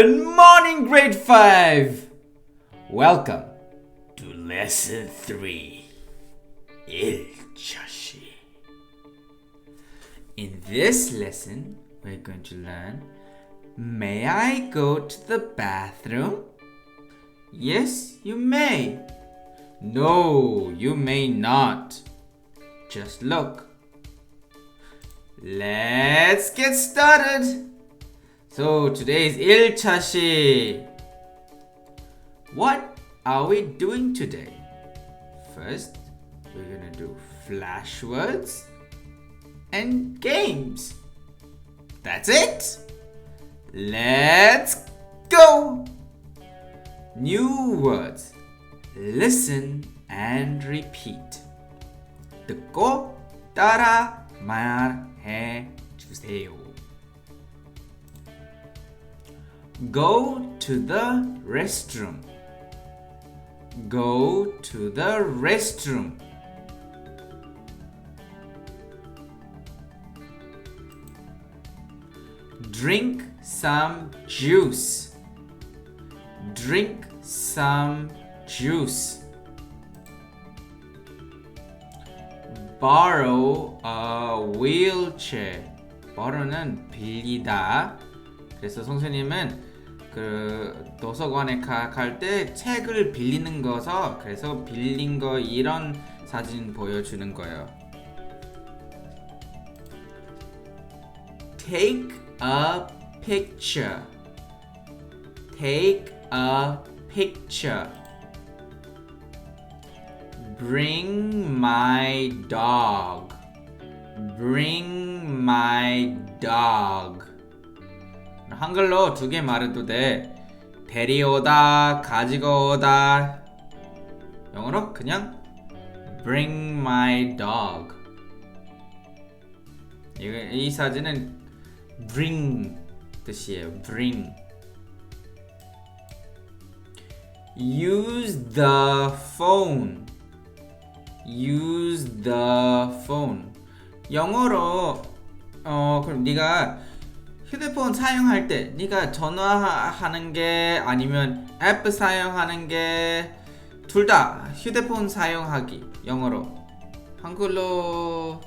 Good morning, grade 5! Welcome to lesson 3 Ilchashi. In this lesson, we're going to learn May I go to the bathroom? Yes, you may. No, you may not. Just look. Let's get started. So today's 1차시. What are we doing today? First, we're gonna do flash words and games. That's it. Let's go. New words. Listen and repeat. 듣고 따라 말해 주세요. Go to the restroom. Go to the restroom. Drink some juice. Drink some juice. Borrow a wheelchair. borrow는 빌리다. 그래서 선생님은 그 도서관에 갈 때 책을 빌리는 거서 그래서 빌린 거 이런 사진 보여주는 거예요. Take a picture. Take a picture. Bring my dog. Bring my dog. 한글로 두 개 말해도 돼. 데리오다, 가지고 오다. 영어로 그냥 bring my dog. 이, 이 사진은 bring 뜻이에요. bring. Use the phone. Use the phone. 영어로 어 그럼 네가 휴대폰 사용할 때 네가 전화하는 게 아니면 앱 사용하는 게 둘 다 휴대폰 사용하기 영어로 한글로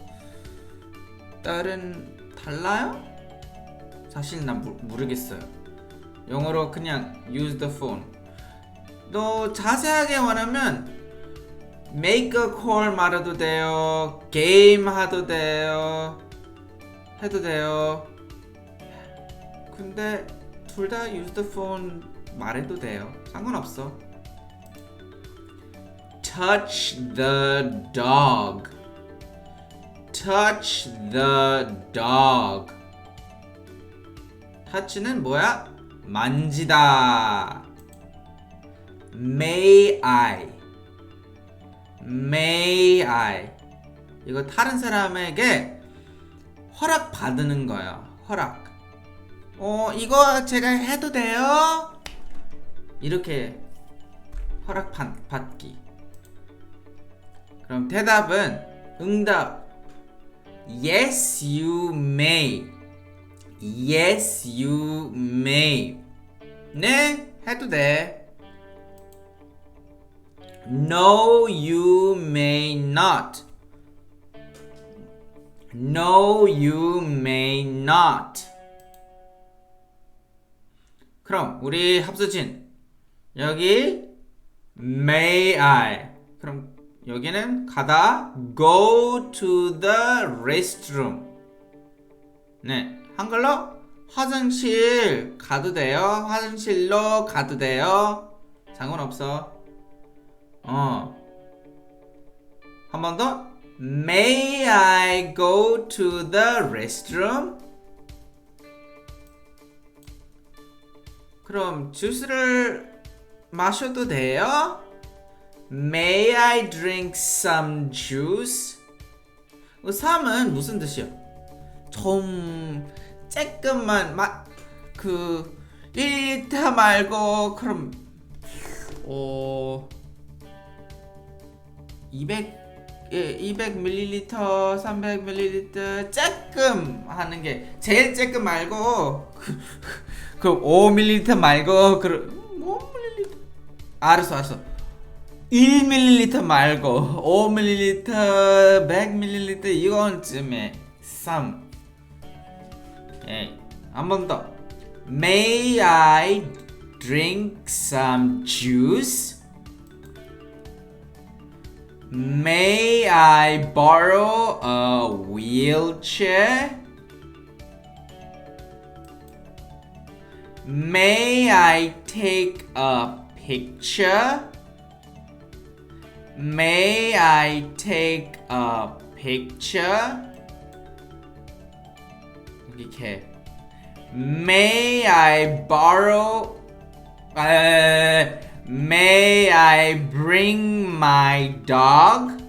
다른 달라요? 사실 난 모, 모르겠어요. 영어로 그냥 use the phone. 너 자세하게 원하면 make a call 말해도 돼요. 게임 하도 돼요. 해도 돼요. 근데 둘 다 use the phone 말해도 돼요. 상관없어. touch the dog. touch the dog. touch는 뭐야? 만지다. may I. may I. 이거 다른 사람에게 허락 받는 거예요. 허락. 어, 이거 제가 해도 돼요? 이렇게 허락 받, 받기. 그럼 대답은 응답. Yes, you may. Yes, you may. 네, 해도 돼. No, you may not. No, you may not. 그럼 우리 합수진 여기 may I? 그럼 여기는 가다 go to the restroom. 네 한글로 화장실 가도 돼요? 화장실로 가도 돼요? 상관없어. 어 한 번 더. May I go to the restroom 그럼 주스를 마셔도 돼요? May I drink some juice? 3은 무슨 뜻이요? 좀 조금만 막그 1리터 말고 그럼 어 200, 예, 200ml, 300ml 조금 하는 게 제일 조금 말고 그럼 5ml 말고 그럼 5ml 알았어 알았어 1ml 말고 5ml 100ml 이건 쯤에 3 예, 한번 더 May I drink some juice? May I borrow a wheelchair? May I take a picture? May I take a picture? 이렇게 May I borrow? 에, may I bring my dog?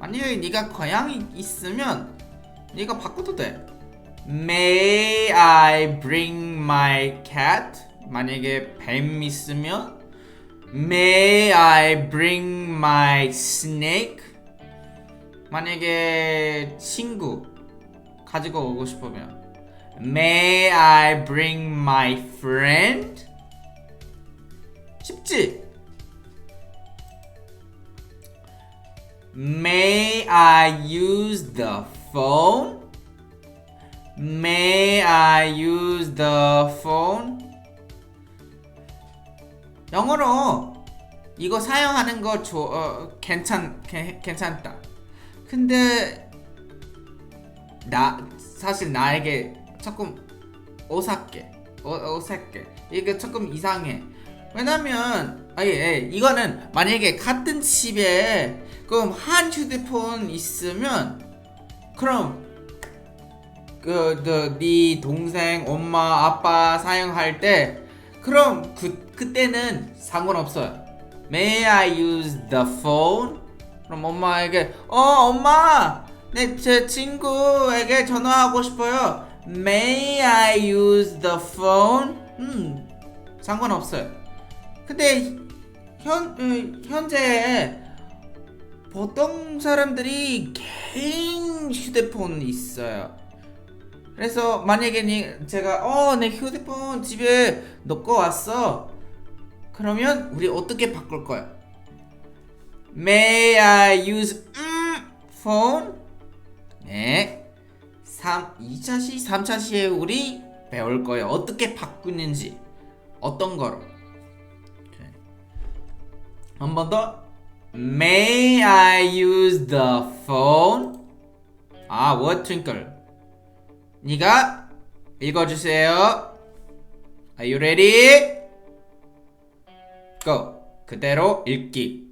만약에 네가 고양이 있으면 네가 바꿔도 돼. May I bring my cat? 만약에 뱀 있으면 May I bring my snake? 만약에 친구 가지고 오고 싶으면 May I bring my friend? 쉽지? May I use the phone? May I use the phone? 영어로 이거 사용하는 거 조, 어, 괜찮 괜, 괜찮다. 근데 나 사실 나에게 조금 어색해. 어, 어색해. 이게 조금 이상해. 왜냐면 아예 예, 이거는 만약에 같은 집에 그럼 한 휴대폰 있으면 그럼 그네 동생 엄마 아빠 사용할 때 그럼 그 그때는 상관없어요. May I use the phone? 그럼 엄마에게 어 엄마 내 제 친구에게 전화하고 싶어요. May I use the phone? 음 상관없어요. 근데 현 어, 현재 보통 사람들이 개인 휴대폰 있어요. 그래서 만약에 니- 제가 어 내 휴대폰 집에 놓고 왔어. 그러면 우리 어떻게 바꿀 거야? May I use 음, phone? 네. 3 2차 시, 3차 시에 우리 배울 거예요. 어떻게 바꾸는지. 어떤 거로. 한 번 더. May I use the phone? 아, what twinkle. 네가 읽어주세요. Are you ready? Go. 그대로 읽기.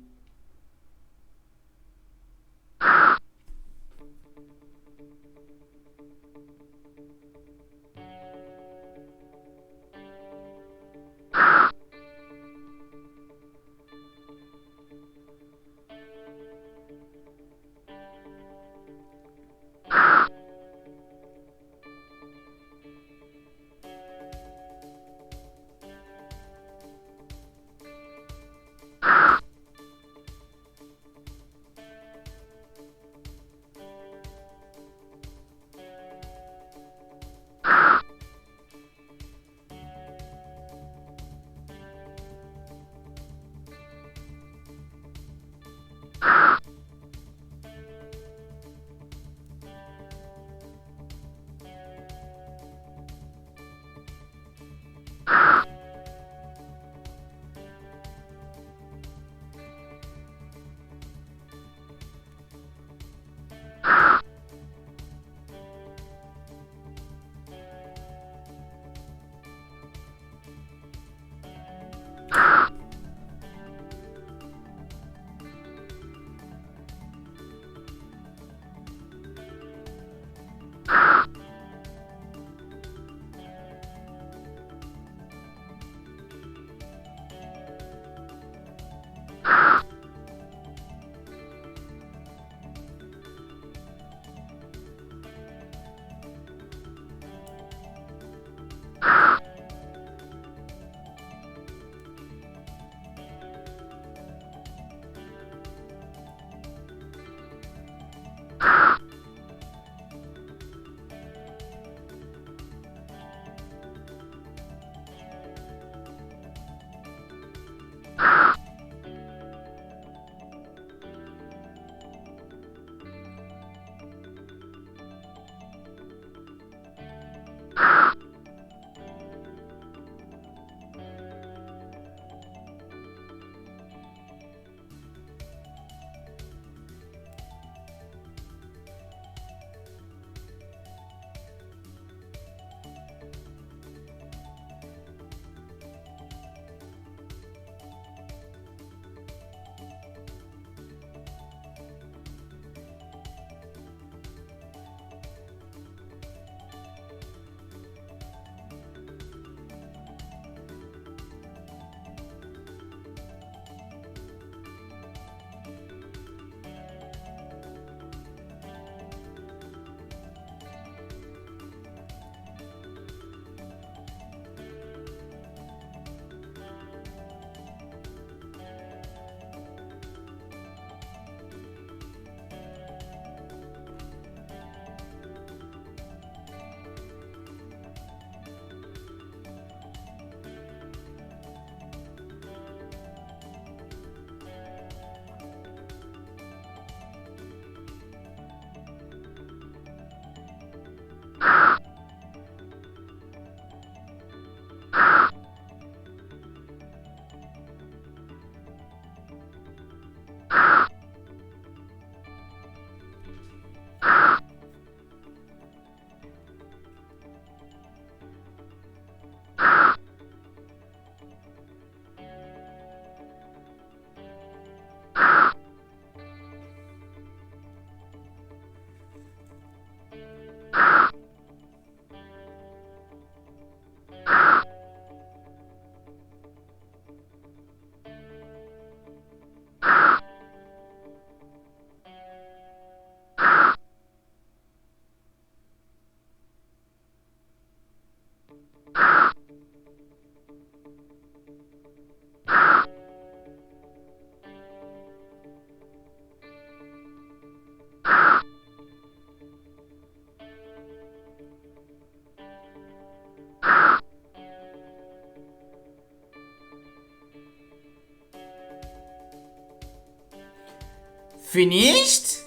Finished?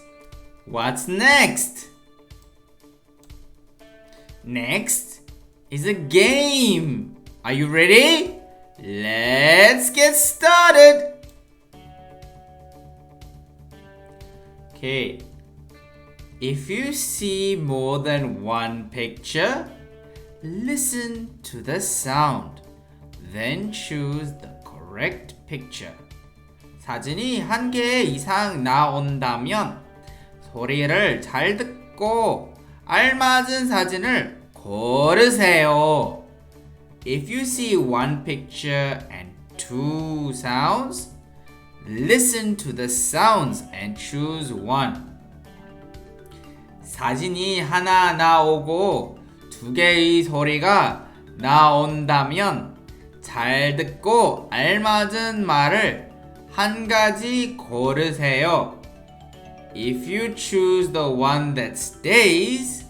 What's next? Next is a game. Are you ready? Let's get started. Okay. If you see more than one picture, listen to the sound. Then choose the correct picture. 사진이 한 개 이상 나온다면 소리를 잘 듣고 알맞은 사진을 고르세요. If you see one picture and two sounds, listen to the sounds and choose one. 사진이 하나 나오고 두 개의 소리가 나온다면 잘 듣고 알맞은 말을 한 가지 고르세요. If you choose the one that stays,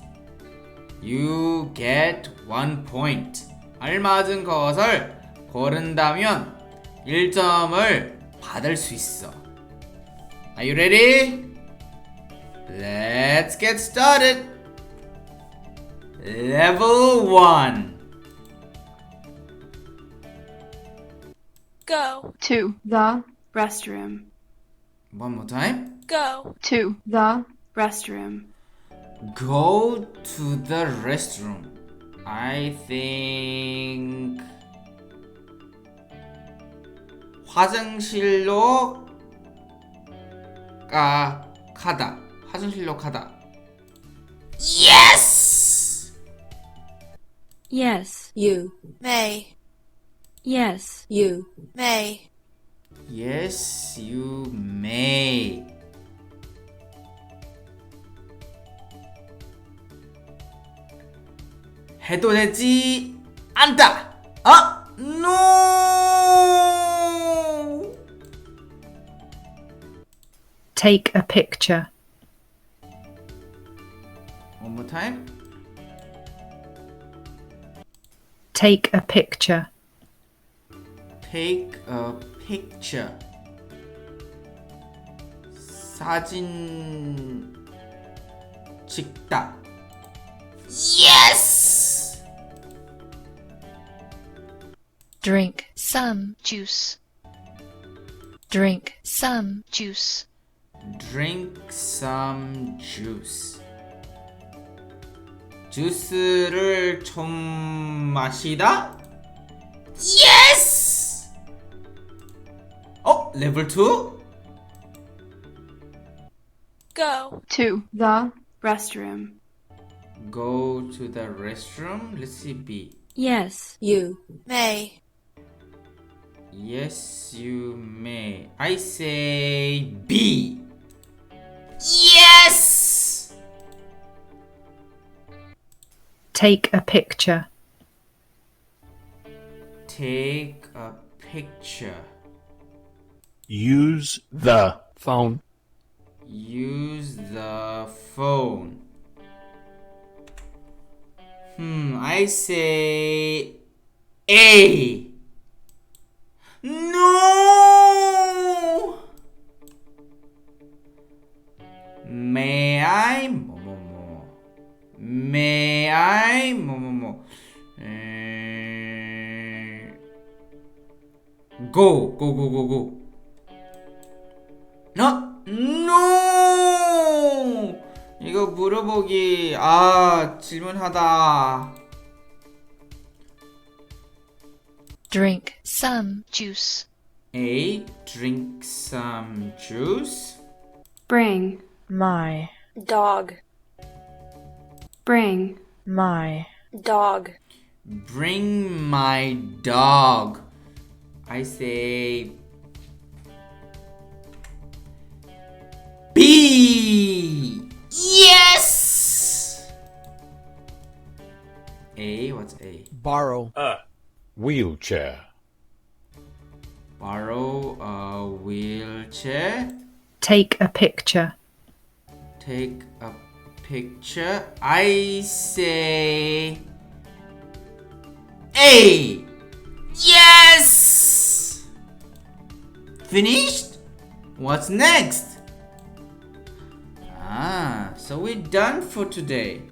you get one point. 알맞은 것을 고른다면 1점을 받을 수 있어. Are you ready? Let's get started. Level 1. Go. to The restroom. One more time. Go. to The restroom. Go to the restroom. I think 화장실로 가 가다. 화장실로 가다. Yes! Yes, You may. yes, You may. Yes, you may. 해도 되지 않다. 아, no. take a picture One more time. take a picture Take a picture. 사진 찍다. Yes! drink, Some juice. Drink some juice. Drink some juice. 주스를 좀 마시다? level 2? Go to the restroom. Go to the restroom. Let's see B. Yes, you may. Yes, you may. I say B. Yes! Take a picture. Take a picture. Use the phone. Use the phone. Hmm, I say A. No! May I? May I? Go, go, go, go, go. 이거 물어보기 아 질문하다. Drink some juice. A. Drink some juice. Bring, my Dog. bring, my Dog. Bring my dog. I say B. Yes. A. What's A? Borrow a wheelchair. Borrow a wheelchair. take a picture Take a picture. I say A. Yes. Finished? What's next? So we're done for today.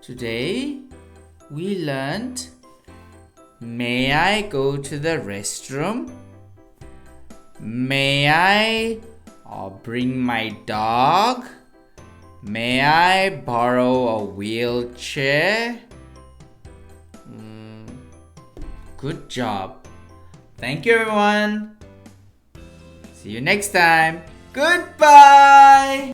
Today we learned May I go to the restroom? May I bring my dog? May I borrow a wheelchair? Mm, good job. Thank you, everyone. See you next time. Goodbye.